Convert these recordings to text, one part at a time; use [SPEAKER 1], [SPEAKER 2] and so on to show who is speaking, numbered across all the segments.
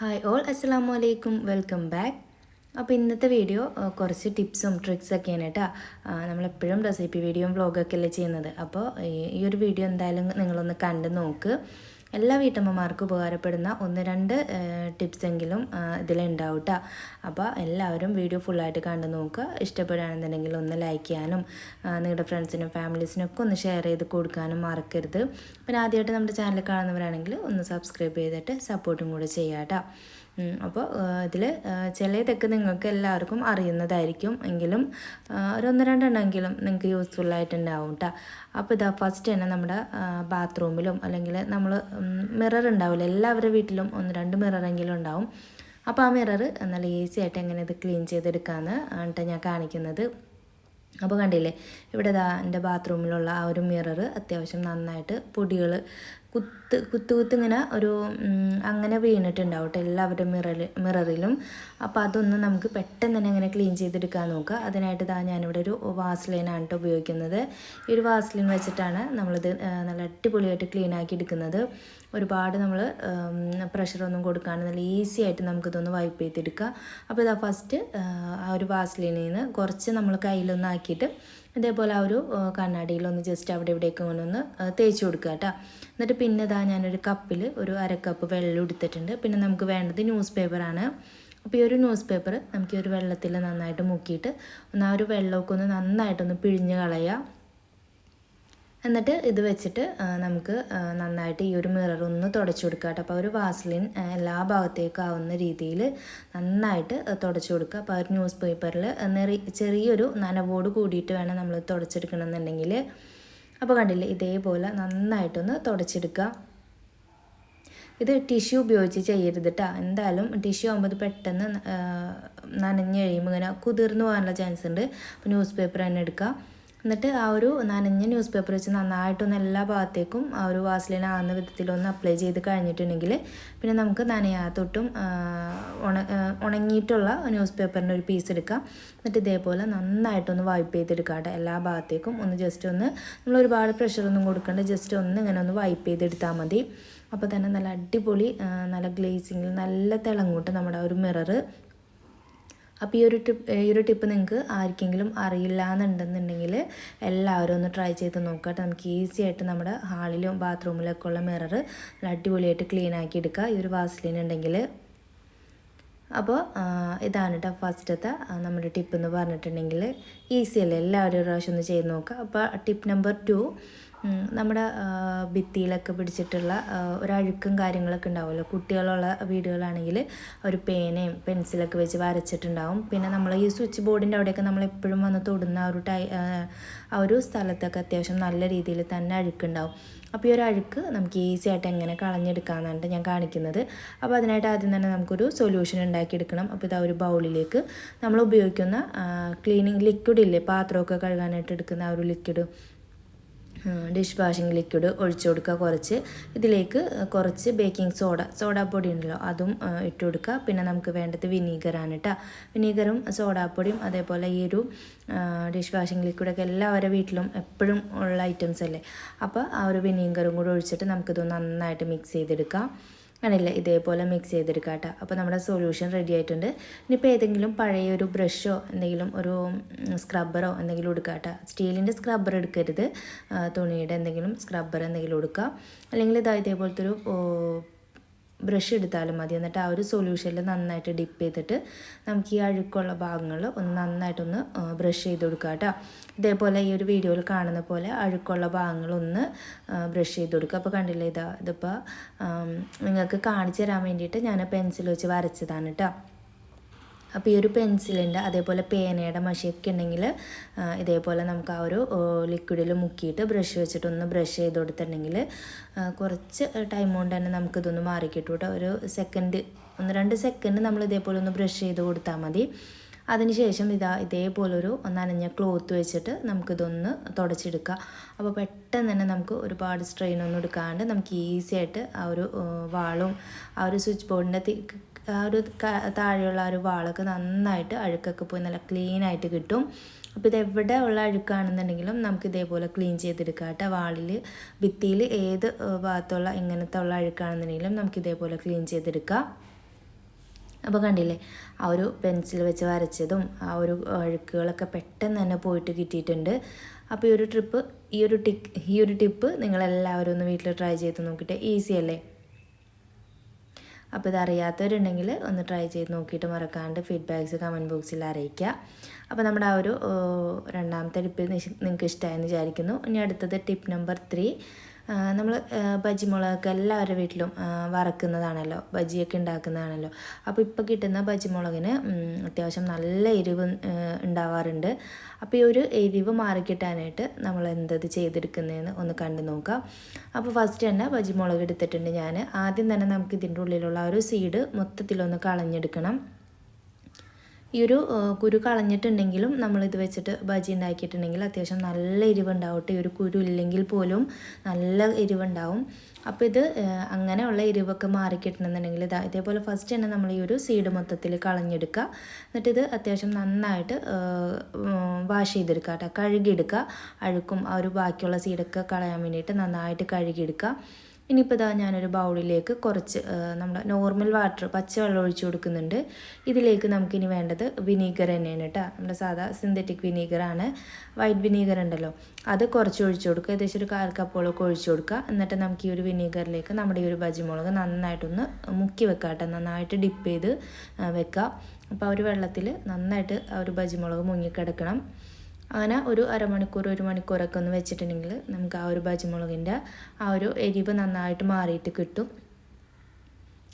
[SPEAKER 1] Hi all അസ്സാം വലൈക്കും welcome back അപ്പോൾ ഇന്നത്തെ വീഡിയോ കുറച്ച് ടിപ്സും ട്രിക്സൊക്കെയാണ് കേട്ടോ നമ്മളെപ്പോഴും റെസിപ്പി വീഡിയോയും വ്ളോഗൊക്കെ അല്ലേ ചെയ്യുന്നത്. അപ്പോൾ ഈ ഒരു വീഡിയോ എന്തായാലും നിങ്ങളൊന്ന് കണ്ട് നോക്ക്. എല്ലാ വീട്ടമ്മമാർക്കും ഉപകാരപ്പെടുന്ന ഒന്ന് രണ്ട് ടിപ്സ് എങ്കിലും ഇതിലുണ്ടാവും കേട്ടോ അപ്പോൾ എല്ലാവരും വീഡിയോ ഫുള്ളായിട്ട് കണ്ട് നോക്കുക. ഇഷ്ടപ്പെടുകയാണെന്നുണ്ടെങ്കിൽ ഒന്ന് ലൈക്ക് ചെയ്യാനും നിങ്ങളുടെ ഫ്രണ്ട്സിനും ഫാമിലീസിനും ഒക്കെ ഒന്ന് ഷെയർ ചെയ്ത് കൊടുക്കാനും മറക്കരുത്. പിന്നെ ആദ്യമായിട്ട് നമ്മുടെ ചാനൽ കാണുന്നവരാണെങ്കിൽ ഒന്ന് സബ്സ്ക്രൈബ് ചെയ്തിട്ട് സപ്പോർട്ടും കൂടെ ചെയ്യാം കേട്ടോ അപ്പോൾ ഇതിൽ ചിലതൊക്കെ നിങ്ങൾക്ക് എല്ലാവർക്കും അറിയുന്നതായിരിക്കും. എങ്കിലും ഒരു ഒന്ന് രണ്ടെണ്ണമെങ്കിലും നിങ്ങൾക്ക് യൂസ്ഫുൾ ആയിട്ടുണ്ടാവും കേട്ടോ അപ്പോൾ ഇതാ ഫസ്റ്റ് തന്നെ നമ്മുടെ ബാത്റൂമിലും അല്ലെങ്കിൽ നമ്മൾ മിറർ ഉണ്ടാവില്ല? എല്ലാവരുടെ വീട്ടിലും ഒന്ന് രണ്ട് മിററെങ്കിലും ഉണ്ടാവും. അപ്പോൾ ആ മിറർ നല്ല ഈസി ആയിട്ട് എങ്ങനെ ഇത് ക്ലീൻ ചെയ്തെടുക്കാമെന്ന് ആണ് ഞാൻ കാണിക്കുന്നത്. അപ്പോൾ കണ്ടില്ലേ? ഇവിടെ ദാ എന്റെ ബാത്റൂമിലുള്ള ആ ഒരു മിറർ അത്യാവശ്യം നന്നായിട്ട് പൊടികൾ കുത്ത് കുത്ത് കുത്ത് ഇങ്ങനെ ഒരു അങ്ങനെ വീണിട്ടുണ്ടാവും കേട്ടോ എല്ലാവരുടെ മിററിൽ മിററിലും. അപ്പോൾ അതൊന്ന് നമുക്ക് പെട്ടെന്ന് തന്നെ ഇങ്ങനെ ക്ലീൻ ചെയ്തെടുക്കാൻ നോക്കുക. അതിനായിട്ട് ഇതാ ഞാനിവിടെ ഒരു വാസ്ലൈനാണ് കേട്ടോ ഉപയോഗിക്കുന്നത്. ഈ ഒരു വാസ്ലൈൻ വെച്ചിട്ടാണ് നമ്മളിത് നല്ല അടിപൊളിയായിട്ട് ക്ലീൻ ആക്കി എടുക്കുന്നത്. ഒരുപാട് നമ്മൾ പ്രഷറൊന്നും കൊടുക്കാണ്ട് നല്ല ഈസി ആയിട്ട് നമുക്കിതൊന്ന് വൈപ്പ് ചെയ്തെടുക്കുക. അപ്പോൾ ഇതാ ഫസ്റ്റ് ആ ഒരു വാസ്ലിനിൽ നിന്ന് കുറച്ച് നമ്മൾ കയ്യിലൊന്ന് ആക്കിയിട്ട് ഇതേപോലെ ആ ഒരു കണ്ണാടിയിലൊന്ന് ജസ്റ്റ് അവിടെ ഇവിടെയൊക്കെ ഒന്ന് തേച്ച് കൊടുക്കുക കേട്ടോ എന്നിട്ട് പിന്നെ ഇതാ ഞാനൊരു കപ്പിൽ ഒരു അര കപ്പ് വെള്ളം എടുത്തിട്ടുണ്ട്. പിന്നെ നമുക്ക് വേണ്ടത് ന്യൂസ് പേപ്പറാണ് അപ്പോൾ ഈ ഒരു ന്യൂസ് പേപ്പർ നമുക്ക് ഈ ഒരു വെള്ളത്തിൽ നന്നായിട്ട് മുക്കിയിട്ട് ഒന്ന് ആ ഒരു വെള്ളമൊക്കെ ഒന്ന് നന്നായിട്ടൊന്ന് പിഴിഞ്ഞ് കളയുക എന്നിട്ട് ഇത് വെച്ചിട്ട് നമുക്ക് നന്നായിട്ട് ഈ ഒരു മിറർ ഒന്ന് തുടച്ചു കൊടുക്കുക കേട്ടോ. അപ്പോൾ ഒരു വാസ്ലിൻ എല്ലാ ഭാഗത്തേക്കും ആവുന്ന രീതിയിൽ നന്നായിട്ട് തുടച്ചു കൊടുക്കുക അപ്പോൾ ഒരു ന്യൂസ് പേപ്പറിൽ ചെറിയൊരു നനവോട് കൂടിയിട്ട് വേണം നമ്മൾ തുടച്ചെടുക്കണമെന്നുണ്ടെങ്കിൽ അപ്പോൾ കണ്ടില്ലേ ഇതേപോലെ നന്നായിട്ടൊന്ന് തുടച്ചെടുക്കുക. ഇത് ടിഷ്യൂ ഉപയോഗിച്ച് ചെയ്യരുത് കേട്ടോ എന്തായാലും ടിഷ്യൂ ആകുമ്പോൾ പെട്ടെന്ന് നനഞ്ഞ് കഴിയുമ്പോൾ ഇങ്ങനെ കുതിർന്നു പോകാനുള്ള ചാൻസ് ഉണ്ട്. അപ്പോൾ ന്യൂസ് പേപ്പർ തന്നെ എടുക്കുക. എന്നിട്ട് ആ ഒരു നനഞ്ഞ ന്യൂസ് പേപ്പർ വെച്ച് നന്നായിട്ടൊന്ന് എല്ലാ ഭാഗത്തേക്കും ആ ഒരു വാസലിൻ ആകുന്ന വിധത്തിലൊന്ന് അപ്ലൈ ചെയ്ത് കഴിഞ്ഞിട്ടുണ്ടെങ്കിൽ പിന്നെ നമുക്ക് നനയാത്തൊട്ടും ഉണ ഉണങ്ങിയിട്ടുള്ള ന്യൂസ് പേപ്പറിന്റെ ഒരു പീസ് എടുക്കാം. എന്നിട്ട് ഇതേപോലെ നന്നായിട്ടൊന്ന് വൈപ്പ് ചെയ്തെടുക്കാം കേട്ടോ എല്ലാ ഭാഗത്തേക്കും. ഒന്ന് ജസ്റ്റ് ഒന്ന് നമ്മൾ ഒരുപാട് പ്രഷറൊന്നും കൊടുക്കേണ്ട ജസ്റ്റ് ഒന്ന് ഇങ്ങനെ ഒന്ന് വൈപ്പ് ചെയ്തെടുത്താൽ മതി. അപ്പോൾ തന്നെ നല്ല അടിപൊളി നല്ല ഗ്ലേസിങ്ങിൽ നല്ല തിളങ്ങൂട്ട് നമ്മുടെ ആ ഒരു മിററ് അപ്പോൾ ഈ ഒരു ടിപ്പ് ഈ ഒരു ടിപ്പ് നിങ്ങൾക്ക് ആർക്കെങ്കിലും അറിയില്ല എന്നുണ്ടെന്നുണ്ടെങ്കിൽ എല്ലാവരും ഒന്ന് ട്രൈ ചെയ്ത് നോക്കുക. നമുക്ക് ഈസി ആയിട്ട് നമ്മുടെ ഹാളിലും ബാത്റൂമിലൊക്കെ ഉള്ള മിറർ അടിപൊളിയായിട്ട് ക്ലീൻ ആക്കി എടുക്കുക ഈ ഒരു വാസ്ലിൻ ഉണ്ടെങ്കിൽ. അപ്പോൾ ഇതാണ് കേട്ടോ ഫസ്റ്റത്തെ നമ്മുടെ ടിപ്പ് എന്ന് പറഞ്ഞിട്ടുണ്ടെങ്കിൽ ഈസി അല്ലേ? എല്ലാവരും ഒരു പ്രാവശ്യം ഒന്ന് ചെയ്ത് നോക്കുക അപ്പോൾ ടിപ്പ് നമ്പർ ടു നമ്മുടെ ഭിത്തിയിലൊക്കെ പിടിച്ചിട്ടുള്ള ഒരഴുക്കും കാര്യങ്ങളൊക്കെ ഉണ്ടാവുമല്ലോ. കുട്ടികളുള്ള വീടുകളാണെങ്കിൽ ഒരു പേനയും പെൻസിലൊക്കെ വെച്ച് വരച്ചിട്ടുണ്ടാവും. പിന്നെ നമ്മൾ ഈ സ്വിച്ച് ബോർഡിന്റെ അവിടെയൊക്കെ നമ്മൾ എപ്പോഴും വന്ന് തൊടുന്ന ആ ഒരു ടൈ ആ ഒരു സ്ഥലത്തൊക്കെ അത്യാവശ്യം നല്ല രീതിയിൽ തന്നെ അഴുക്കുണ്ടാവും. അപ്പോൾ ഈ ഒരു അഴുക്ക് നമുക്ക് ഈസി ആയിട്ട് എങ്ങനെ കളഞ്ഞെടുക്കാമെന്നാണ് ഞാൻ കാണിക്കുന്നത്. അപ്പോൾ അതിനായിട്ട് ആദ്യം തന്നെ നമുക്കൊരു സൊല്യൂഷൻ ഉണ്ടാക്കിയെടുക്കണം. അപ്പോൾ ഇതാ ഒരു ബൗളിലേക്ക് നമ്മൾ ഉപയോഗിക്കുന്ന ക്ലീനിങ് ലിക്വിഡ് ഇല്ലേ? പാത്രമൊക്കെ കഴുകാനായിട്ട് എടുക്കുന്ന ആ ഒരു ലിക്വിഡ് ഡിഷ് വാഷിംഗ് ലിക്വിഡ് ഒഴിച്ചു കൊടുക്കുക കുറച്ച്. ഇതിലേക്ക് കുറച്ച് ബേക്കിംഗ് സോഡ സോഡാപ്പൊടി ഉണ്ടല്ലോ അതും ഇട്ട് കൊടുക്കുക. പിന്നെ നമുക്ക് വേണ്ടത് വിനീഗറാണ് കേട്ടോ വിനീഗറും സോഡാപ്പൊടിയും അതേപോലെ ഈ ഒരു ഡിഷ് വാഷിംഗ് ലിക്വിഡൊക്കെ എല്ലാവരുടെ വീട്ടിലും എപ്പോഴും ഉള്ള ഐറ്റംസ് അല്ലേ? അപ്പോൾ ആ ഒരു വിനീഗറും കൂടെ ഒഴിച്ചിട്ട് നമുക്കിത് നന്നായിട്ട് മിക്സ് ചെയ്തെടുക്കാം. അങ്ങനെയല്ല ഇതേപോലെ മിക്സ് ചെയ്തെടുക്കാം കേട്ടോ. അപ്പോൾ നമ്മുടെ സൊല്യൂഷൻ റെഡി ആയിട്ടുണ്ട്. ഇനിയിപ്പോൾ ഏതെങ്കിലും പഴയ ഒരു ബ്രഷോ എന്തെങ്കിലും ഒരു സ്ക്രബ്ബറോ എന്തെങ്കിലും എടുക്കുക കേട്ടോ. സ്റ്റീലിന്റെ സ്ക്രബ്ബർ എടുക്കരുത്. തുണിയുടെ എന്തെങ്കിലും സ്ക്രബ്ബർ എന്തെങ്കിലും എടുക്കുക. അല്ലെങ്കിൽ ഇതാ ഇതേപോലത്തെ ഒരു ബ്രഷ് എടുത്താലും മതി. എന്നിട്ട് ആ ഒരു സൊല്യൂഷനിൽ നന്നായിട്ട് ഡിപ്പ് ചെയ്തിട്ട് നമുക്ക് ഈ അഴുക്കുള്ള ഭാഗങ്ങൾ ഒന്ന് നന്നായിട്ടൊന്ന് ബ്രഷ് ചെയ്ത് കൊടുക്കുക കേട്ടോ ഇതേപോലെ ഈ ഒരു വീഡിയോയിൽ കാണുന്ന പോലെ അഴുക്കുള്ള ഭാഗങ്ങളൊന്ന് ബ്രഷ് ചെയ്ത് കൊടുക്കുക അപ്പോൾ കണ്ടില്ലേ ഇതാ ഇതിപ്പോൾ നിങ്ങൾക്ക് കാണിച്ചു തരാൻ വേണ്ടിയിട്ട് ഞാൻ പെൻസിൽ വെച്ച് വരച്ചതാണ് കേട്ടോ അപ്പോൾ ഈ ഒരു പെൻസിലിന്റെ അതേപോലെ പേനയുടെ മഷിയൊക്കെ ഉണ്ടെങ്കിൽ ഇതേപോലെ നമുക്ക് ആ ഒരു ലിക്വിഡിൽ മുക്കിയിട്ട് ബ്രഷ് വെച്ചിട്ടൊന്ന് ബ്രഷ് ചെയ്ത് കൊടുത്തിട്ടുണ്ടെങ്കിൽ കുറച്ച് ടൈം കൊണ്ട് തന്നെ നമുക്കിതൊന്ന് മാറിക്കിട്ടും കേട്ടോ ഒരു സെക്കൻഡ് ഒന്ന് രണ്ട് സെക്കൻഡ് നമ്മൾ ഇതേപോലെ ഒന്ന് ബ്രഷ് ചെയ്ത് കൊടുത്താൽ മതി. അതിനുശേഷം ഇതാ ഇതേപോലൊരു നനഞ്ഞ ക്ലോത്ത് വെച്ചിട്ട് നമുക്കിതൊന്ന് തുടച്ചെടുക്കുക അപ്പോൾ പെട്ടെന്ന് തന്നെ നമുക്ക് ഒരുപാട് സ്ട്രെയിൻ ഒന്നും എടുക്കാണ്ട് നമുക്ക് ഈസി ആയിട്ട് ആ ഒരു വാളും ആ ഒരു സ്വിച്ച് ബോർഡിന്റെ ആ ഒരു താഴെയുള്ള ആ ഒരു വാളൊക്കെ നന്നായിട്ട് അഴുക്കൊക്കെ പോയി നല്ല ക്ലീൻ ആയിട്ട് കിട്ടും. അപ്പോൾ ഇതെവിടെ ഉള്ള അഴുക്കാണെന്നുണ്ടെങ്കിലും നമുക്ക് ഇതേപോലെ ക്ലീൻ ചെയ്തെടുക്കാം കേട്ടോ. വാളിൽ ഭിത്തിയിൽ ഏത് ഭാഗത്തുള്ള ഇങ്ങനത്തെ ഉള്ള അഴുക്കാണെന്നുണ്ടെങ്കിലും നമുക്ക് ഇതേപോലെ ക്ലീൻ ചെയ്തെടുക്കാം. അപ്പോൾ കണ്ടില്ലേ ആ ഒരു പെൻസിൽ വെച്ച് വരച്ചതും ആ ഒരു അഴുക്കുകളൊക്കെ പെട്ടെന്ന് തന്നെ പോയിട്ട് കിട്ടിയിട്ടുണ്ട്. അപ്പോൾ ഈ ഒരു ട്രിപ്പ് ഈ ഒരു ടിക്ക് ഈ ഒരു ടിപ്പ് നിങ്ങളെല്ലാവരും ഒന്ന് വീട്ടിൽ ട്രൈ ചെയ്ത് നോക്കിയിട്ട് ഈസി അല്ലേ? അപ്പോൾ ഇതറിയാത്തവരുണ്ടെങ്കിൽ ഒന്ന് ട്രൈ ചെയ്ത് നോക്കിയിട്ട് മറക്കാണ്ട് ഫീഡ്ബാക്ക്സ് കമന്റ് ബോക്സിൽ അറിയിക്കുക. അപ്പോൾ നമ്മുടെ ആ ഒരു രണ്ടാമത്തെ ടിപ്പ് നിങ്ങൾക്ക് ഇഷ്ടമായെന്ന് വിചാരിക്കുന്നു. ഇനി അടുത്തത് ടിപ്പ് നമ്പർ ത്രീ നമ്മൾ ബജി മുളകൊക്കെ എല്ലാവരുടെ വീട്ടിലും വറക്കുന്നതാണല്ലോ ബജിയൊക്കെ ഉണ്ടാക്കുന്നതാണല്ലോ. അപ്പോൾ ഇപ്പോൾ കിട്ടുന്ന ബജി മുളകിന് അത്യാവശ്യം നല്ല എരിവ് ഉണ്ടാവാറുണ്ട്. അപ്പോൾ ഈ ഒരു എരിവ് മാറിക്കിട്ടാനായിട്ട് നമ്മൾ എന്തത് ചെയ്തെടുക്കുന്നതെന്ന് ഒന്ന് കണ്ടു നോക്കാം. അപ്പോൾ ഫസ്റ്റ് തന്നെ ബജി മുളക് എടുത്തിട്ടുണ്ട് ഞാൻ ആദ്യം തന്നെ നമുക്ക് ഇതിന്റെ ഉള്ളിലുള്ള ഒരു സീഡ് മൊത്തത്തിലൊന്ന് കളഞ്ഞെടുക്കണം. ഈ ഒരു കുരു കളഞ്ഞിട്ടുണ്ടെങ്കിലും നമ്മൾ ഇത് വെച്ചിട്ട് ബജി ഉണ്ടാക്കിയിട്ടുണ്ടെങ്കിൽ അത്യാവശ്യം നല്ല എരിവുണ്ടാവട്ടെ. ഈ ഒരു കുരു ഇല്ലെങ്കിൽ പോലും നല്ല എരിവുണ്ടാവും. അപ്പോൾ ഇത് അങ്ങനെയുള്ള എരിവൊക്കെ മാറിക്കിട്ടണമെന്നുണ്ടെങ്കിൽ ഇതാ ഇതേപോലെ ഫസ്റ്റ് തന്നെ നമ്മൾ ഈ ഒരു സീഡ് മൊത്തത്തിൽ കളഞ്ഞെടുക്കുക. എന്നിട്ട് ഇത് അത്യാവശ്യം നന്നായിട്ട് വാഷ് ചെയ്തെടുക്കുക കേട്ടോ. കഴുകിയെടുക്കുക. അഴുക്കും ആ ഒരു ബാക്കിയുള്ള സീഡൊക്കെ കളയാൻ വേണ്ടിയിട്ട് നന്നായിട്ട് കഴുകിയെടുക്കുക. ഇനിയിപ്പോൾ ഇതാ ഞാനൊരു ബൗളിലേക്ക് കുറച്ച് നമ്മുടെ നോർമൽ വാട്ടർ പച്ചവെള്ളം ഒഴിച്ചു കൊടുക്കുന്നുണ്ട്. ഇതിലേക്ക് നമുക്കിനി വേണ്ടത് വിനീഗർ തന്നെയാണ് കേട്ടോ നമ്മുടെ സാധാ സിന്തറ്റിക് വിനീഗറാണ് വൈറ്റ് വിനീഗർ ഉണ്ടല്ലോ. അത് കുറച്ച് ഒഴിച്ചു കൊടുക്കുക. ഏകദേശം ഒരു കാൽ കപ്പോളൊക്കെ ഒഴിച്ചു കൊടുക്കുക. എന്നിട്ട് നമുക്ക് ഈ ഒരു വിനീഗറിലേക്ക് നമ്മുടെ ഈ ഒരു ബജിമുളക് നന്നായിട്ടൊന്ന് മുക്കി വെക്കാം കേട്ടോ നന്നായിട്ട് ഡിപ്പ് ചെയ്ത് വെക്കുക. അപ്പോൾ ആ ഒരു വെള്ളത്തിൽ നന്നായിട്ട് ആ ഒരു ബജിമുളക് മുങ്ങിക്കിടക്കണം. അങ്ങനെ ഒരു അരമണിക്കൂർ ഒരു മണിക്കൂറൊക്കെ ഒന്ന് വെച്ചിട്ടുണ്ടെങ്കിൽ നമുക്ക് ആ ഒരു പച്ചമുളകിന്റെ ആ ഒരു എരിവ് നന്നായിട്ട് മാറിയിട്ട് കിട്ടും.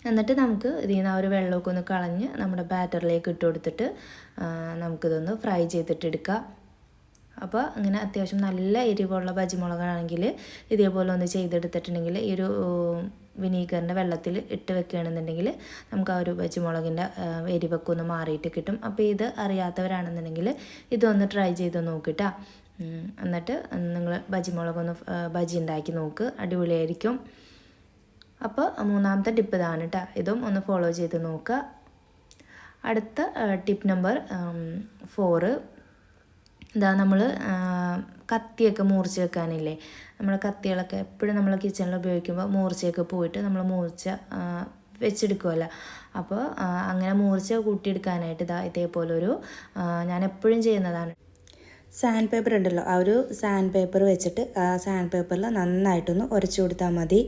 [SPEAKER 1] എന്നിട്ട് നമുക്ക് ഇതിൽ നിന്ന് ആ ഒരു വെള്ളമൊക്കെ ഒന്ന് കളഞ്ഞ് നമ്മുടെ ബാറ്ററിലേക്ക് ഇട്ട് കൊടുത്തിട്ട് നമുക്കിതൊന്ന് ഫ്രൈ ചെയ്തിട്ടെടുക്കാം അപ്പോൾ അങ്ങനെ അത്യാവശ്യം നല്ല എരിവുള്ള പച്ചമുളകാണെങ്കിൽ ഇതേപോലെ ഒന്ന് ചെയ്തെടുത്തിട്ടുണ്ടെങ്കിൽ ഈ ഒരു വിനീഗറിന്റെ വെള്ളത്തിൽ ഇട്ട് വെക്കുകയാണെന്നുണ്ടെങ്കിൽ നമുക്ക് ആ ഒരു പച്ചമുളകിന്റെ എരിവൊക്കെ ഒന്ന് മാറിയിട്ട് കിട്ടും. അപ്പോൾ ഇത് അറിയാത്തവരാണെന്നുണ്ടെങ്കിൽ ഇതൊന്ന് ട്രൈ ചെയ്ത് നോക്കിട്ടാ. എന്നിട്ട് നിങ്ങൾ ബജിമുളകൊന്ന് ബജി ഉണ്ടാക്കി നോക്ക്. അടിപൊളിയായിരിക്കും. അപ്പോൾ മൂന്നാമത്തെ ടിപ്പ് ഇതാണ് കേട്ടോ. ഇതും ഒന്ന് ഫോളോ ചെയ്ത് നോക്കുക. അടുത്ത ടിപ്പ് നമ്പർ ഫോറ്. ഇതാ നമ്മൾ കത്തിയൊക്കെ മൂർച്ച വെക്കാനില്ലേ? നമ്മുടെ കത്തികളൊക്കെ എപ്പോഴും നമ്മൾ കിച്ചണിൽ ഉപയോഗിക്കുമ്പോൾ മൂർച്ചയൊക്കെ പോയിട്ട് നമ്മൾ മൂർച്ച വെച്ചെടുക്കുമല്ലോ അപ്പോൾ അങ്ങനെ മൂർച്ച കൂട്ടിയെടുക്കാനായിട്ട് ഇതാ ഇതേപോലൊരു ഞാൻ എപ്പോഴും ചെയ്യുന്നതാണ്. സാൻഡ് പേപ്പർ ഉണ്ടല്ലോ ആ ഒരു സാൻഡ് പേപ്പർ വെച്ചിട്ട് ആ സാൻഡ് പേപ്പറിൽ നന്നായിട്ടൊന്ന് ഉരച്ചു കൊടുത്താൽ മതി.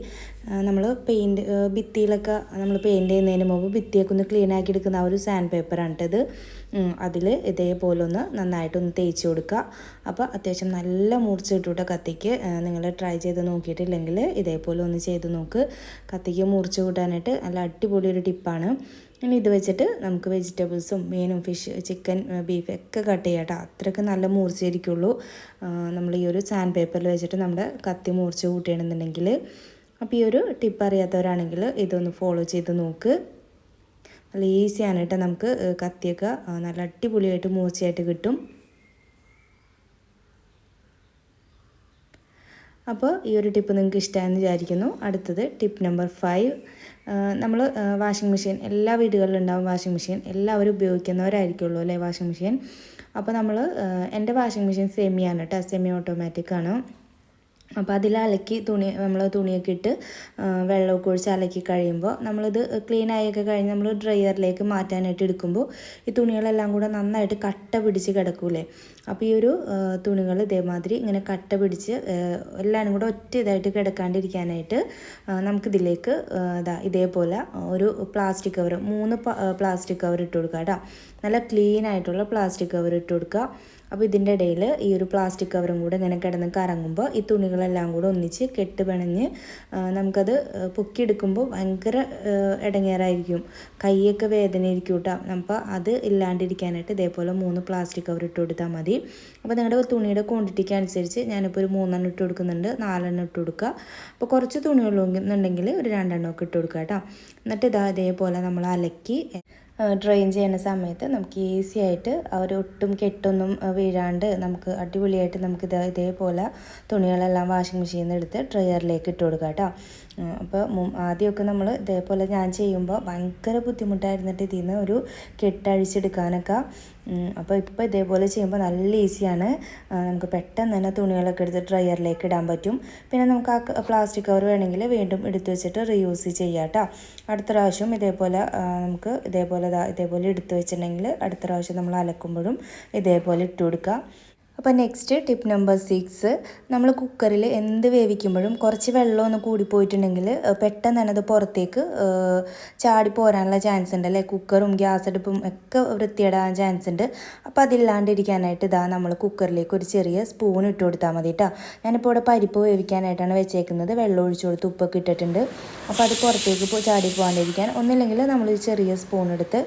[SPEAKER 1] നമ്മൾ പെയിന്റ് ഭിത്തിയിലൊക്കെ നമ്മൾ പെയിന്റ് ചെയ്യുന്നതിന് മുമ്പ് ഭിത്തിയൊക്കെ ഒന്ന് ക്ലീൻ ആക്കി എടുക്കുന്ന ആ ഒരു സാൻഡ് പേപ്പറാണ് ഇത് അതിൽ ഇതേപോലെ ഒന്ന് നന്നായിട്ടൊന്ന് തേച്ച് കൊടുക്കുക അപ്പോൾ അത്യാവശ്യം നല്ല മൂർച്ച ഇട്ടുകൂടെ കത്തിക്ക് നിങ്ങൾ ട്രൈ ചെയ്ത് നോക്കിയിട്ടില്ലെങ്കിൽ ഇതേപോലെ ഒന്ന് ചെയ്ത് നോക്ക്. കത്തിക്ക് മൂർച്ച കൂട്ടാനായിട്ട് നല്ല അടിപൊളി ഒരു ടിപ്പാണ്. ഇനി ഇത് വെച്ചിട്ട് നമുക്ക് വെജിറ്റബിൾസും മീനും ഫിഷ് ചിക്കൻ ബീഫ് ഒക്കെ കട്ട് ചെയ്യാം കേട്ടോ. അത്രയ്ക്ക് നല്ല മൂർച്ചയായിരിക്കുള്ളൂ. നമ്മൾ ഈ ഒരു സാൻഡ് പേപ്പറിൽ വെച്ചിട്ട് നമ്മുടെ കത്തി മൂർച്ച കൂട്ടിയാണെന്നുണ്ടെങ്കിൽ അപ്പോൾ ഈ ഒരു ടിപ്പ് അറിയാത്തവരാണെങ്കിൽ ഇതൊന്ന് ഫോളോ ചെയ്ത് നോക്ക്. നല്ല ഈസിയാണ് കേട്ടോ നമുക്ക് കത്തിയൊക്കെ നല്ല അടിപൊളിയായിട്ട് മൂർച്ചയായിട്ട് കിട്ടും. അപ്പോൾ ഈ ഒരു ടിപ്പ് നിങ്ങൾക്ക് ഇഷ്ടമായെന്ന് വിചാരിക്കുന്നു. അടുത്തത് ടിപ്പ് നമ്പർ ഫൈവ് നമ്മൾ വാഷിംഗ് മെഷീൻ എല്ലാ വീടുകളിലും ഉണ്ടാവും വാഷിംഗ് മെഷീൻ എല്ലാവരും ഉപയോഗിക്കുന്നവരായിരിക്കുള്ളൂ അല്ലേ വാഷിംഗ് മെഷീൻ അപ്പോൾ നമ്മൾ എന്റെ വാഷിംഗ് മെഷീൻ സെമിയാണ് കേട്ടോ സെമി ഓട്ടോമാറ്റിക് ആണ്. അപ്പോൾ അതിൽ അലക്കി തുണി നമ്മൾ തുണിയൊക്കെ ഇട്ട് വെള്ളമൊക്കെ ഒഴിച്ച് അലക്കി കഴിയുമ്പോൾ നമ്മളിത് ക്ലീൻ ആയൊക്കെ കഴിഞ്ഞ് നമ്മൾ ഡ്രയറിലേക്ക് മാറ്റാനായിട്ട് എടുക്കുമ്പോൾ ഈ തുണികളെല്ലാം കൂടെ നന്നായിട്ട് കട്ട പിടിച്ച് കിടക്കൂലേ അപ്പോൾ ഈ ഒരു തുണികൾ ഇതേമാതിരി ഇങ്ങനെ കട്ട പിടിച്ച് എല്ലാവരും കൂടെ ഒറ്റ ഇതായിട്ട് കിടക്കാണ്ടിരിക്കാനായിട്ട് നമുക്കിതിലേക്ക് ഇതാ ഇതേപോലെ ഒരു പ്ലാസ്റ്റിക് കവർ മൂന്ന് പ്ലാസ്റ്റിക് കവർ ഇട്ട് കൊടുക്കുക കേട്ടോ നല്ല ക്ലീൻ ആയിട്ടുള്ള പ്ലാസ്റ്റിക് കവർ ഇട്ട് കൊടുക്കുക അപ്പോൾ ഇതിന്റെ ഇടയിൽ ഈ ഒരു പ്ലാസ്റ്റിക് കവറും കൂടെ ഇങ്ങനെ കിടന്ന് കറങ്ങുമ്പോൾ ഈ തുണികളെല്ലാം കൂടെ ഒന്നിച്ച് കെട്ട് പിണഞ്ഞ് നമുക്കത് പൊക്കിയെടുക്കുമ്പോൾ ഭയങ്കര ഇടങ്ങേറായിരിക്കും കൈയൊക്കെ വേദനയായിരിക്കും കേട്ടോ. അപ്പോൾ അത് ഇല്ലാണ്ടിരിക്കാനായിട്ട് ഇതേപോലെ മൂന്ന് പ്ലാസ്റ്റിക് കവർ ഇട്ട് കൊടുത്താൽ മതി. അപ്പോൾ നിങ്ങളുടെ തുണിയുടെ ക്വാണ്ടിറ്റിക്ക് അനുസരിച്ച് ഞാനിപ്പോൾ ഒരു മൂന്നെണ്ണം ഇട്ട് കൊടുക്കുന്നുണ്ട്. നാലെണ്ണം ഇട്ട് കൊടുക്കുക. അപ്പോൾ കുറച്ച് തുണികളുണ്ടെങ്കിൽ ഒരു രണ്ടെണ്ണം ഒക്കെ ഇട്ട് കൊടുക്കുക കേട്ടോ. എന്നിട്ട് ഇതാ ഇതേപോലെ നമ്മൾ അലക്കി ഡ്രെയിൻ ചെയ്യുന്ന സമയത്ത് നമുക്ക് ഈസി ആയിട്ട് അവർ ഒട്ടും കെട്ടൊന്നും വീഴാണ്ട് നമുക്ക് അടിപൊളിയായിട്ട് നമുക്ക് ഇത് ഇതേപോലെ തുണികളെല്ലാം വാഷിംഗ് മെഷീനിൽ എടുത്ത് ഡ്രയറിലേക്ക് ഇട്ട് കൊടുക്കാം കേട്ടോ അപ്പോൾ ആദ്യമൊക്കെ നമ്മൾ ഇതേപോലെ ഞാൻ ചെയ്യുമ്പോൾ ഭയങ്കര ബുദ്ധിമുട്ടായിരുന്നിട്ട് ഇതിൽ നിന്ന് ഒരു കെട്ടഴിച്ചെടുക്കാനൊക്കെ. അപ്പോൾ ഇപ്പോൾ ഇതേപോലെ ചെയ്യുമ്പോൾ നല്ല ഈസിയാണ്. നമുക്ക് പെട്ടെന്ന് തന്നെ തുണികളൊക്കെ എടുത്ത് ഡ്രയറിലേക്ക് ഇടാൻ പറ്റും. പിന്നെ നമുക്ക് ആ പ്ലാസ്റ്റിക് കവർ വേണമെങ്കിൽ വീണ്ടും എടുത്തു വെച്ചിട്ട് റീയൂസ് ചെയ്യാം കേട്ടോ അടുത്ത പ്രാവശ്യം ഇതേപോലെ നമുക്ക് ഇതേപോലെ ഇതേപോലെ എടുത്തു വെച്ചിട്ടുണ്ടെങ്കിൽ അടുത്ത പ്രാവശ്യം നമ്മൾ അലക്കുമ്പോഴും ഇതേപോലെ ഇട്ട് കൊടുക്കുക അപ്പോൾ നെക്സ്റ്റ് ടിപ്പ് നമ്പർ സിക്സ് നമ്മൾ കുക്കറിൽ എന്ത് വേവിക്കുമ്പോഴും കുറച്ച് വെള്ളം ഒന്ന് കൂടിപ്പോയിട്ടുണ്ടെങ്കിൽ പെട്ടെന്ന് തന്നെ അത് പുറത്തേക്ക് ചാടി പോരാനുള്ള ചാൻസ് ഉണ്ട് അല്ലേ? കുക്കറും ഗ്യാസ് അടുപ്പും ഒക്കെ വൃത്തിയിടാൻ ചാൻസ് ഉണ്ട്. അപ്പോൾ അതില്ലാണ്ടിരിക്കാനായിട്ട് ഇതാ നമ്മൾ കുക്കറിലേക്ക് ഒരു ചെറിയ സ്പൂൺ ഇട്ട് കൊടുത്താൽ മതി കേട്ടോ ഞാനിപ്പോൾ ഇവിടെ പരിപ്പ് വേവിക്കാനായിട്ടാണ് വെച്ചേക്കുന്നത്. വെള്ളം ഒഴിച്ചു കൊടുത്ത് ഉപ്പൊക്കെ ഇട്ടിട്ടുണ്ട്. അപ്പോൾ അത് പുറത്തേക്ക് ചാടി പോകാണ്ടിരിക്കാൻ. ഒന്നില്ലെങ്കിൽ നമ്മൾ ചെറിയ സ്പൂൺ എടുത്ത്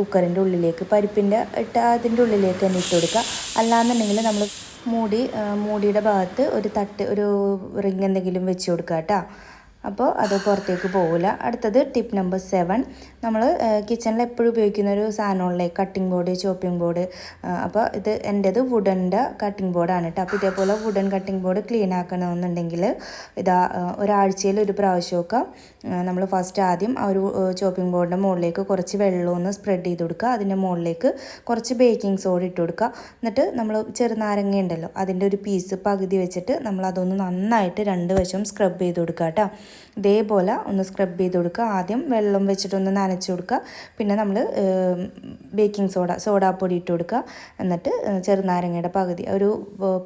[SPEAKER 1] കുക്കറിന്റെ ഉള്ളിലേക്ക് പരിപ്പിന്റെ ഇട്ട് അതിന്റെ ഉള്ളിലേക്ക് തന്നെ ഇട്ട് കൊടുക്കുക. അല്ലാന്നുണ്ടെങ്കിൽ നമ്മൾ മൂടി മൂടിയുടെ ഭാഗത്ത് ഒരു തട്ട് ഒരു റിങ് എന്തെങ്കിലും വെച്ച് കൊടുക്കുക കേട്ടോ അപ്പോൾ അത് പുറത്തേക്ക് പോകില്ല അടുത്തത് ടിപ്പ് നമ്പർ സെവൻ നമ്മൾ കിച്ചണിൽ എപ്പോഴും ഉപയോഗിക്കുന്ന ഒരു സാധനമുള്ള കട്ടിംഗ് ബോർഡ് ചോപ്പിംഗ് ബോർഡ് അപ്പോൾ ഇത് എന്റേത് വുഡന്റെ കട്ടിംഗ് ബോർഡാണ് കേട്ടോ അപ്പോൾ ഇതേപോലെ വുഡൻ കട്ടിംഗ് ബോർഡ് ക്ലീൻ ആക്കണമെന്നുണ്ടെങ്കിൽ ഇതാ ഒരാഴ്ചയിൽ ഒരു പ്രാവശ്യമൊക്കെ നമ്മൾ ഫസ്റ്റ് ആദ്യം ആ ഒരു ചോപ്പിംഗ് ബോർഡിന്റെ മുകളിലേക്ക് കുറച്ച് വെള്ളം ഒന്ന് സ്പ്രെഡ് ചെയ്ത് കൊടുക്കുക. അതിന്റെ മുകളിലേക്ക് കുറച്ച് ബേക്കിംഗ് സോഡ ഇട്ട് കൊടുക്കുക. എന്നിട്ട് നമ്മൾ ചെറുനാരങ്ങ ഉണ്ടല്ലോ അതിന്റെ ഒരു പീസ് പകുതി വെച്ചിട്ട് നമ്മൾ അതൊന്ന് നന്നായിട്ട് രണ്ട് വശവും സ്ക്രബ് ചെയ്ത് കൊടുക്കുക കേട്ടോ ഇതേപോലെ ഒന്ന് സ്ക്രബ് ചെയ്ത് കൊടുക്കുക. ആദ്യം വെള്ളം വെച്ചിട്ടൊന്ന് നനച്ച് കൊടുക്കുക. പിന്നെ നമ്മൾ ബേക്കിംഗ് സോഡ സോഡാപ്പൊടി ഇട്ട് കൊടുക്കുക. എന്നിട്ട് ചെറുനാരങ്ങയുടെ പകുതി ഒരു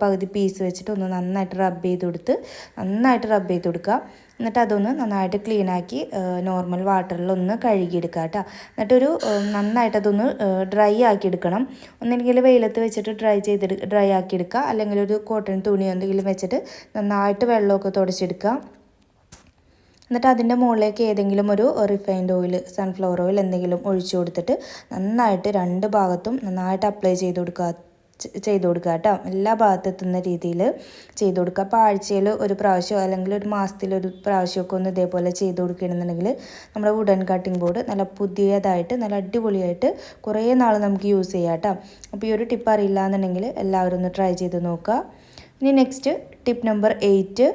[SPEAKER 1] പകുതി പീസ് വെച്ചിട്ട് ഒന്ന് നന്നായിട്ട് റബ്ബ് ചെയ്ത് കൊടുത്ത് നന്നായിട്ട് റബ്ബ് ചെയ്ത് കൊടുക്കുക. എന്നിട്ട് അതൊന്ന് നന്നായിട്ട് ക്ലീനാക്കി നോർമൽ വാട്ടറിൽ ഒന്ന് കഴുകിയെടുക്കുക കേട്ടോ. എന്നിട്ടൊരു നന്നായിട്ട് അതൊന്ന് ഡ്രൈ ആക്കി എടുക്കണം. ഒന്നെങ്കിൽ വെയിലത്ത് വെച്ചിട്ട് ഡ്രൈ ചെയ്ത് ഡ്രൈ ആക്കി എടുക്കുക. അല്ലെങ്കിൽ ഒരു കോട്ടൺ തുണി എന്തെങ്കിലും വെച്ചിട്ട് നന്നായിട്ട് വെള്ളമൊക്കെ തുടച്ചെടുക്കുക എന്നിട്ട് അതിന്റെ മുകളിലേക്ക് ഏതെങ്കിലും ഒരു റിഫൈൻഡ് ഓയിൽ സൺഫ്ലവർ ഓയിൽ എന്തെങ്കിലും ഒഴിച്ചു കൊടുത്തിട്ട് നന്നായിട്ട് രണ്ട് ഭാഗത്തും നന്നായിട്ട് അപ്ലൈ ചെയ്ത് കൊടുക്കുക. ചെയ്ത് കൊടുക്കുക കേട്ടോ. എല്ലാ ഭാഗത്തെത്തുന്ന രീതിയിൽ ചെയ്ത് കൊടുക്കുക. അപ്പോൾ ആഴ്ചയിൽ ഒരു പ്രാവശ്യമോ അല്ലെങ്കിൽ ഒരു മാസത്തിൽ ഒരു പ്രാവശ്യമൊക്കെ ഒന്ന് ഇതേപോലെ ചെയ്ത് കൊടുക്കുകയാണെന്നുണ്ടെങ്കിൽ നമ്മുടെ വുഡൻ കട്ടിംഗ് ബോർഡ് നല്ല പുതിയതായിട്ട് നല്ല അടിപൊളിയായിട്ട് കുറേ നാൾ നമുക്ക് യൂസ് ചെയ്യാം കേട്ടോ. അപ്പോൾ ഈ ഒരു ടിപ്പ് അറിയില്ല എന്നുണ്ടെങ്കിൽ എല്ലാവരും ഒന്ന് ട്രൈ ചെയ്ത് നോക്കുക. ഇനി നെക്സ്റ്റ് ടിപ്പ് നമ്പർ എയ്റ്റ്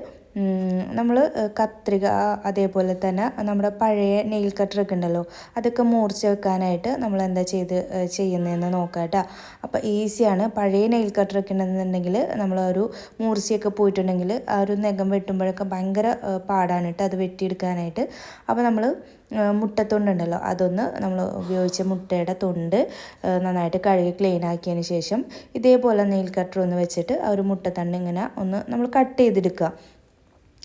[SPEAKER 1] നമ്മൾ കത്രിക അതേപോലെ തന്നെ നമ്മുടെ പഴയ നെയിൽ കട്ടറൊക്കെ ഉണ്ടല്ലോ അതൊക്കെ മൂർച്ച വെക്കാനായിട്ട് നമ്മൾ എന്താ ചെയ്ത് ചെയ്യുന്നതെന്ന് നോക്കാം കേട്ടോ അപ്പോൾ ഈസിയാണ് പഴയ നെയിൽ കട്ടറൊക്കെ ഉണ്ടെന്നുണ്ടെങ്കിൽ നമ്മൾ ഒരു മൂർച്ചയൊക്കെ പോയിട്ടുണ്ടെങ്കിൽ ആ ഒരു നഖം വെട്ടുമ്പോഴൊക്കെ ഭയങ്കര പാടാണ് കേട്ടോ അത് വെട്ടിയെടുക്കാനായിട്ട്. അപ്പോൾ നമ്മൾ മുട്ടത്തൊണ്ടുണ്ടല്ലോ അതൊന്ന് നമ്മൾ ഉപയോഗിച്ച മുട്ടയുടെ തൊണ്ട് നന്നായിട്ട് കഴുകി ക്ലീൻ ആക്കിയതിന് ശേഷം ഇതേപോലെ നെയിൽ കട്ടർ ഒന്ന് വെച്ചിട്ട് ആ ഒരു മുട്ടത്തണ്ട് ഇങ്ങനെ ഒന്ന് നമ്മൾ കട്ട് ചെയ്തെടുക്കുക.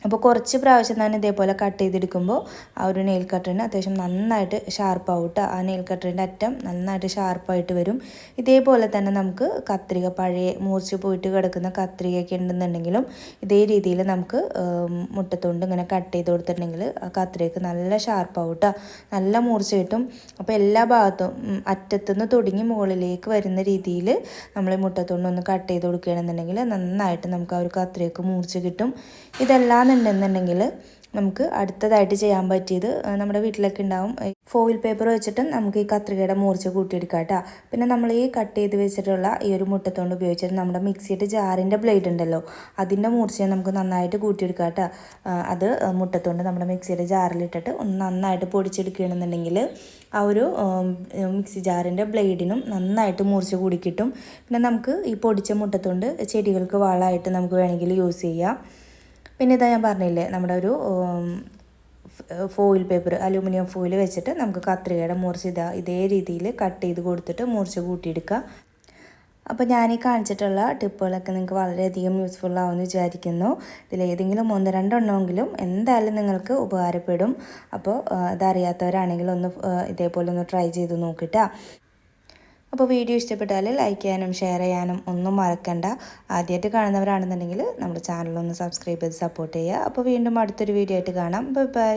[SPEAKER 1] അപ്പോൾ കുറച്ച് പ്രാവശ്യം തന്നെ ഇതേപോലെ കട്ട് ചെയ്തെടുക്കുമ്പോൾ ആ ഒരു നെയിൽ കട്ടറിന് അത്യാവശ്യം നന്നായിട്ട് ഷാർപ്പാവും ആ നെയിൽ കട്ടറിന്റെ അറ്റം നന്നായിട്ട് ഷാർപ്പായിട്ട് വരും. ഇതേപോലെ തന്നെ നമുക്ക് കത്രിക പഴയ മൂർച്ച് പോയിട്ട് കിടക്കുന്ന കത്രികയൊക്കെ ഉണ്ടെന്നുണ്ടെങ്കിലും ഇതേ രീതിയിൽ നമുക്ക് മുട്ടത്തോണ്ട് ഇങ്ങനെ കട്ട് ചെയ്ത് കൊടുത്തിട്ടുണ്ടെങ്കിൽ ആ കത്രികക്ക് നല്ല ഷാർപ്പാവും കേട്ടോ നല്ല മൂർച്ച കിട്ടും. അപ്പോൾ എല്ലാ ഭാഗത്തും അറ്റത്തുനിന്ന് തുടങ്ങി മുകളിലേക്ക് വരുന്ന രീതിയിൽ നമ്മൾ മുട്ടത്തോണ്ട് ഒന്ന് കട്ട് ചെയ്ത് കൊടുക്കുകയാണെന്നുണ്ടെങ്കിൽ നന്നായിട്ട് നമുക്ക് ആ ഒരു കത്രികക്ക് മൂർച്ച കിട്ടും. ഇതെല്ലാം എന്നുണ്ടെന്നുണ്ടെങ്കിൽ നമുക്ക് അടുത്തതായിട്ട് ചെയ്യാൻ പറ്റിയത് നമ്മുടെ വീട്ടിലൊക്കെ ഉണ്ടാവും. ഫോയിൽ പേപ്പർ വെച്ചിട്ട് നമുക്ക് ഈ കത്രികയുടെ മൂർച്ച കൂട്ടിയെടുക്കാം കേട്ടോ. പിന്നെ നമ്മൾ ഈ കട്ട് ചെയ്ത് വെച്ചിട്ടുള്ള ഈ ഒരു മുട്ടത്തോണ്ട് ഉപയോഗിച്ചിട്ട് നമ്മുടെ മിക്സിയുടെ ജാറിന്റെ ബ്ലേഡ് ഉണ്ടല്ലോ അതിന്റെ മൂർച്ചയെ നമുക്ക് നന്നായിട്ട് കൂട്ടിയെടുക്കാം കേട്ടോ. അത് മുട്ടത്തോണ്ട് നമ്മുടെ മിക്സിയുടെ ജാറിലിട്ടിട്ട് ഒന്ന് നന്നായിട്ട് പൊടിച്ചെടുക്കുകയാണെന്നുണ്ടെങ്കിൽ ആ ഒരു മിക്സി ജാറിന്റെ ബ്ലേഡിനും നന്നായിട്ട് മൂർച്ച കൂടി കിട്ടും. പിന്നെ നമുക്ക് ഈ പൊടിച്ച മുട്ടത്തോണ്ട് ചെടികൾക്ക് വളമായിട്ട് നമുക്ക് വേണമെങ്കിൽ യൂസ് ചെയ്യാം. പിന്നെ ഇതാ ഞാൻ പറഞ്ഞില്ലേ നമ്മുടെ ഒരു ഫോയിൽ പേപ്പർ അലൂമിനിയം ഫോയിൽ വെച്ചിട്ട് നമുക്ക് കത്രികയുടെ മുറിച്ച് ഇതാ ഇതേ രീതിയിൽ കട്ട് ചെയ്ത് കൊടുത്തിട്ട് മുറിച്ച് കൂട്ടിയെടുക്കുക അപ്പോൾ ഞാൻ ഈ കാണിച്ചിട്ടുള്ള ടിപ്പുകളൊക്കെ നിങ്ങൾക്ക് വളരെയധികം യൂസ്ഫുൾ ആവുമെന്ന് വിചാരിക്കുന്നു. ഇതിലേതെങ്കിലും ഒന്ന് രണ്ടെണ്ണമെങ്കിലും എന്തായാലും നിങ്ങൾക്ക് ഉപകാരപ്പെടും. അപ്പോൾ അതറിയാത്തവരാണെങ്കിൽ ഒന്ന് ഇതേപോലെ ഒന്ന് ട്രൈ ചെയ്ത് നോക്കിട്ടാ. അപ്പോൾ വീഡിയോ ഇഷ്ടപ്പെട്ടാൽ ലൈക്ക് ചെയ്യാനും ഷെയർ ചെയ്യാനും ഒന്നും മറക്കണ്ട. ആദ്യമായിട്ട് കാണുന്നവരാണെന്നുണ്ടെങ്കിൽ നമ്മുടെ ചാനലൊന്ന് സബ്സ്ക്രൈബ് ചെയ്ത് സപ്പോർട്ട് ചെയ്യുക. അപ്പോൾ വീണ്ടും അടുത്തൊരു വീഡിയോ ആയിട്ട് കാണാം. Bye bye